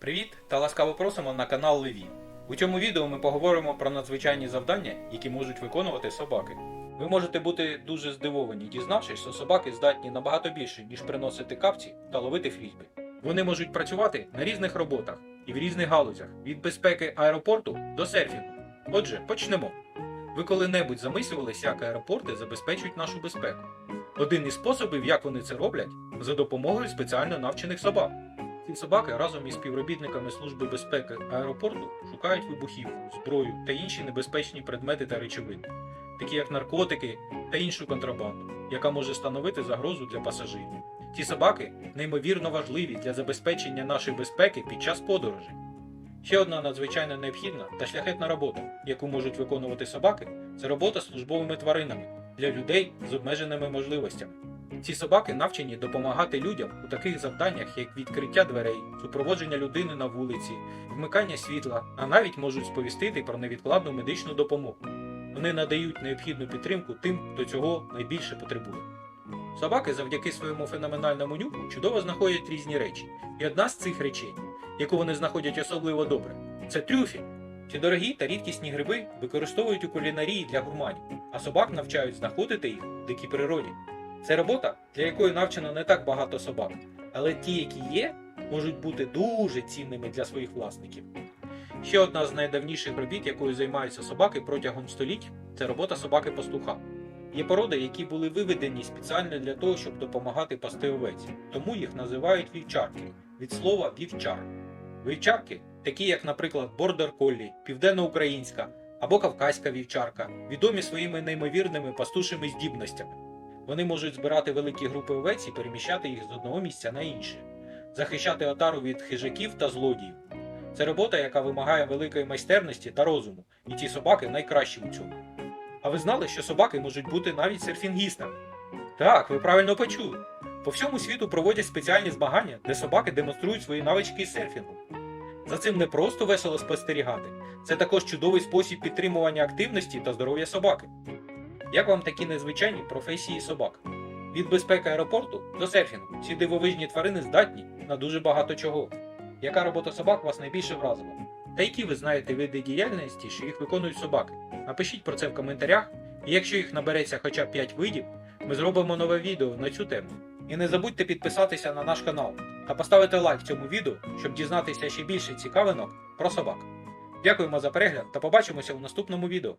Привіт та ласкаво просимо на канал Леві. У цьому відео ми поговоримо про надзвичайні завдання, які можуть виконувати собаки. Ви можете бути дуже здивовані, дізнавшись, що собаки здатні набагато більше, ніж приносити капці та ловити фрізбі. Вони можуть працювати на різних роботах і в різних галузях від безпеки аеропорту до серфінгу. Отже, почнемо. Ви коли-небудь замислювалися, як аеропорти забезпечують нашу безпеку? Один із способів, як вони це роблять, за допомогою спеціально навчених собак. Собаки разом із співробітниками Служби безпеки аеропорту шукають вибухівку, зброю та інші небезпечні предмети та речовини, такі як наркотики та іншу контрабанду, яка може становити загрозу для пасажирів. Ці собаки неймовірно важливі для забезпечення нашої безпеки під час подорожей. Ще одна надзвичайно необхідна та шляхетна робота, яку можуть виконувати собаки, це робота з службовими тваринами для людей з обмеженими можливостями. Ці собаки навчені допомагати людям у таких завданнях, як відкриття дверей, супроводження людини на вулиці, вмикання світла, а навіть можуть сповістити про невідкладну медичну допомогу. Вони надають необхідну підтримку тим, хто цього найбільше потребує. Собаки завдяки своєму феноменальному нюху чудово знаходять різні речі, і одна з цих речей, яку вони знаходять особливо добре, це трюфель. Ці дорогі та рідкісні гриби використовують у кулінарії для гурманів, а собак навчають знаходити їх в дикій природі. Це робота, для якої навчено не так багато собак, але ті, які є, можуть бути дуже цінними для своїх власників. Ще одна з найдавніших робіт, якою займаються собаки протягом століть, це робота собаки-пастуха. Є породи, які були виведені спеціально для того, щоб допомагати пасти овець, тому їх називають вівчарки від слова вівчар. Вівчарки, такі як, наприклад, бордер коллі, південноукраїнська або кавказька вівчарка, відомі своїми неймовірними пастушими здібностями. Вони можуть збирати великі групи овець і переміщати їх з одного місця на інше, захищати отару від хижаків та злодіїв. Це робота, яка вимагає великої майстерності та розуму, і ці собаки найкращі у цьому. А ви знали, що собаки можуть бути навіть серфінгістами? Так, ви правильно почули. По всьому світу проводять спеціальні змагання, де собаки демонструють свої навички серфінгу. За цим не просто весело спостерігати, це також чудовий спосіб підтримування активності та здоров'я собаки. Як вам такі незвичайні професії собак? Від безпеки аеропорту до серфінгу ці дивовижні тварини здатні на дуже багато чого. Яка робота собак вас найбільше вразила? Та які ви знаєте види діяльності, що їх виконують собаки? Напишіть про це в коментарях, і якщо їх набереться хоча б 5 видів, ми зробимо нове відео на цю тему. І не забудьте підписатися на наш канал та поставити лайк цьому відео, щоб дізнатися ще більше цікавинок про собак. Дякуємо за перегляд та побачимося у наступному відео.